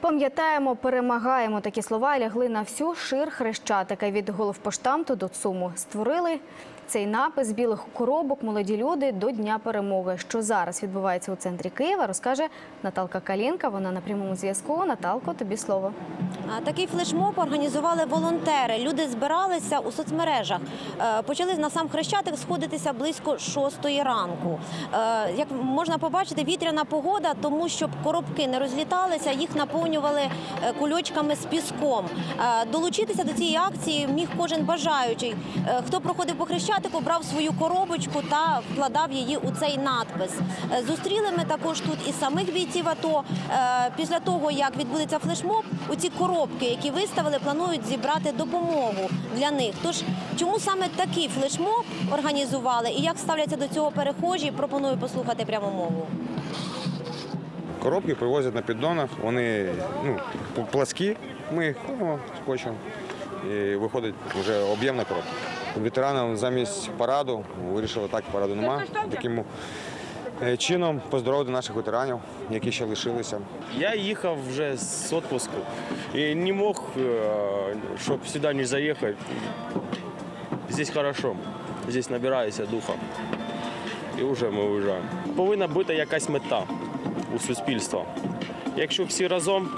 Пам'ятаємо, перемагаємо. Такі слова лягли на всю шир хрещатика від головпоштамту до ЦУМу. Створили цей напис білих коробок молоді люди до Дня перемоги. Що зараз відбувається у центрі Києва, розкаже Наталка Калінка. Вона на прямому зв'язку. Наталко, тобі слово. Такий флешмоб організували волонтери. Люди збиралися у соцмережах. Е, Почали на сам хрещатик сходитися близько шостої ранку. Е, Як можна побачити, вітряна погода, тому щоб коробки не розліталися, їх наповнювали е, кульочками з піском. Е, Долучитися до цієї акції міг кожен бажаючий. Е, Хто проходив по хрещатику, брав свою коробочку та вкладав її у цей надпис. Зустріли ми також тут і самих бійців АТО. Після того, як відбудеться флешмоб, у ці коробки, які виставили, планують зібрати допомогу для них. Тож чому саме такий флешмоб організували і як ставляться до цього перехожі, пропоную послухати пряму мову. Коробки привозять на піддонах, вони ну, пласкі, ми їх ну, скотчем і виходить вже об'ємна коробка. Ветеранам замість параду вирішили так, параду нема. Таким е, чином поздоровити наших ветеранів, які ще лишилися. Я їхав вже з відпуску і не мог, е, щоб сюди не заїхати. Здесь хорошо, здесь набираюся духа. І вже ми виїжджаємо. Повинна бути якась мета у суспільства. Якщо всі разом,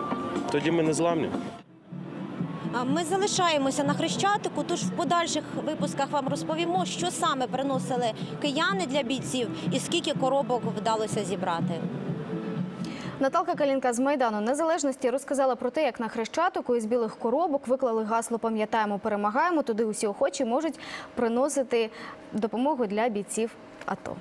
тоді ми не зламні. Ми залишаємося на хрещатику, тож в подальших випусках вам розповімо, що саме приносили кияни для бійців і скільки коробок вдалося зібрати. Наталка Калінка з Майдану Незалежності розказала про те, як на хрещатику із білих коробок виклали гасло Пам'ятаємо, перемагаємо. Туди усі охочі можуть приносити допомогу для бійців АТО.